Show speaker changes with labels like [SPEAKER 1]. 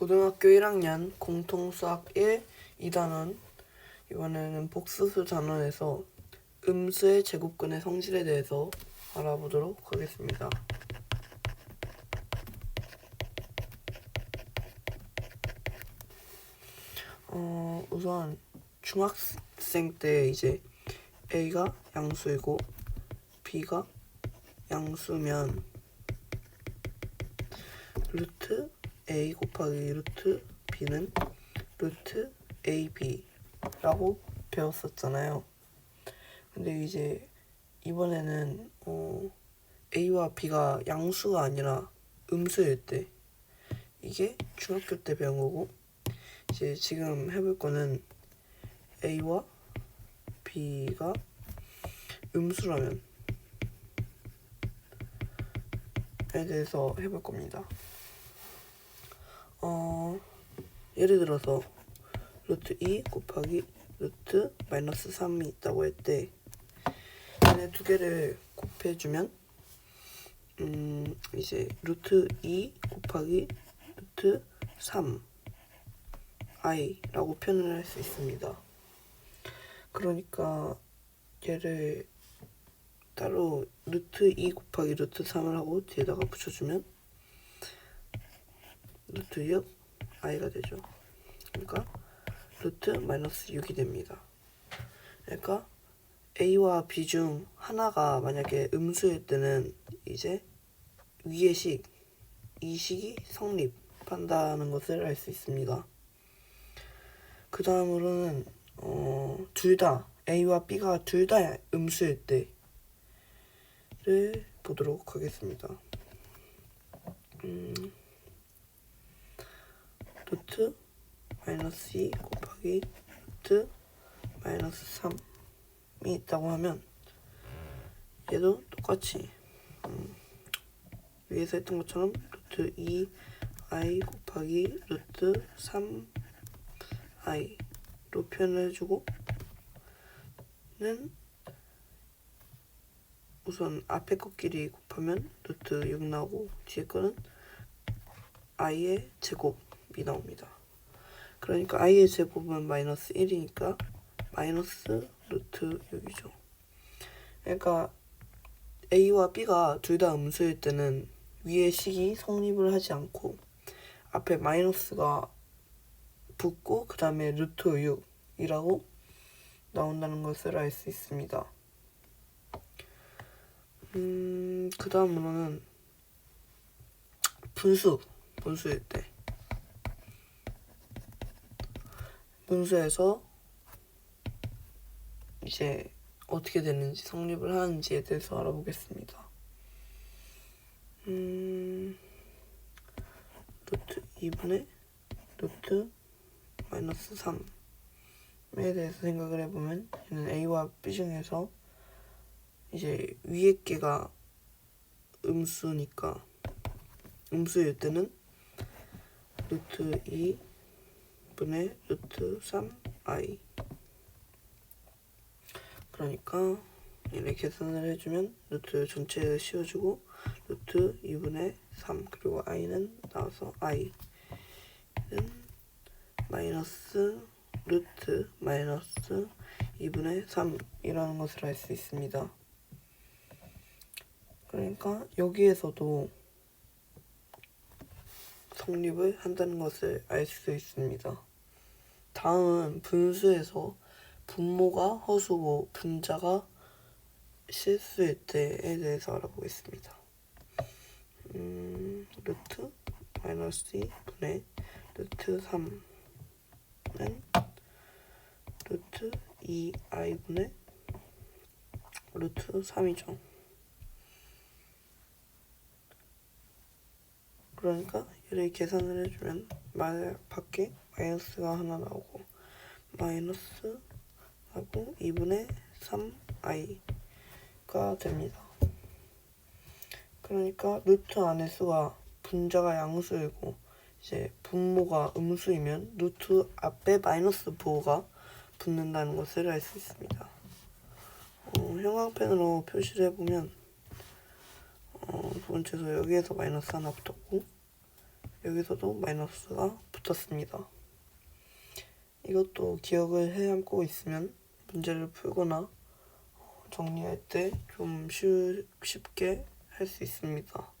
[SPEAKER 1] 고등학교 1학년 공통수학 1 2단원 이번에는 복수수 단원에서 음수의 제곱근의 성질에 대해서 알아보도록 하겠습니다. 어, 우선 중학생 때 이제 A가 양수이고 B가 양수면 루트 A 곱하기 루트 B는 루트 AB라고 배웠었잖아요. 근데 이제 이번에는 어, A와 B가 양수가 아니라 음수일 때 이게 중학교 때 배운 거고 이제 지금 해볼 거는 A와 B가 음수라면 에 대해서 해볼 겁니다. 어, 예를 들어서 루트 2 곱하기 루트 마이너스 3이 있다고 할 때 얘네 두 개를 곱해주면 음 이제 루트 2 곱하기 루트 3 i라고 표현을 할 수 있습니다. 그러니까 얘를 따로 루트 2 곱하기 루트 3을 하고 뒤에다가 붙여주면 루트 6 i가 되죠. 그러니까 루트 마이너스 6이 됩니다. 그러니까 a와 b 중 하나가 만약에 음수일 때는 이제 위의 식, 이 식이 성립한다는 것을 알 수 있습니다. 그 다음으로는 어, 둘 다 a와 b가 둘 다 음수일 때를 보도록 하겠습니다. 루트 마이너스 2 곱하기 루트 마이너스 3이 있다고 하면 얘도 똑같이 음, 위에서 했던 것처럼 루트 2 i 곱하기 루트 3 i로 표현을 해주고 는 우선 앞에 것끼리 곱하면 루트 6 나오고 뒤에 거는 i의 제곱 이 나옵니다. 그러니까 i의 제곱은 마이너스 1이니까 마이너스 루트 6이죠. 그러니까 a와 b가 둘 다 음수일 때는 위의 식이 성립을 하지 않고 앞에 마이너스가 붙고 그 다음에 루트 6이라고 나온다는 것을 알 수 있습니다. 음, 그 다음으로는 분수, 분수일 때. 분수에서 이제 어떻게 되는지 성립을 하는지에 대해서 알아보겠습니다. 음, 루트 2분의 루트 마이너스 3에 대해서 생각을 해보면 얘는 A와 B 중에서 이제 위에 개가 음수니까 음수일 때는 루트 2 분의 루트 3i 그러니까 얘를 계산을 해주면 루트 전체를 씌워주고 루트 2분의 3 그리고 i는 나와서 i는 마이너스 루트 마이너스 2분의 3이라는 것을 알 수 있습니다. 그러니까 여기에서도 성립을 한다는 것을 알 수 있습니다. 다음은 분수에서 분모가 허수고 분자가 실수일 때에 대해서 알아보겠습니다. 음, 루트 마이너스 2분의 루트 3은 루트 2i분의 루트 3이죠. 그러니까 얘를 계산을 해주면 말 밖에 마이너스가 하나 나오고 마이너스 하고 2분의 3i가 됩니다. 그러니까 루트 안의 수가 분자가 양수이고 이제 분모가 음수이면 루트 앞에 마이너스 부호가 붙는다는 것을 알 수 있습니다. 어, 형광펜으로 표시를 해보면 어, 두 번째서 여기에서 마이너스 하나 붙었고 여기서도 마이너스가 붙었습니다. 이것도 기억을 해안고 있으면 문제를 풀거나 정리할 때 좀 쉽게 할 수 있습니다.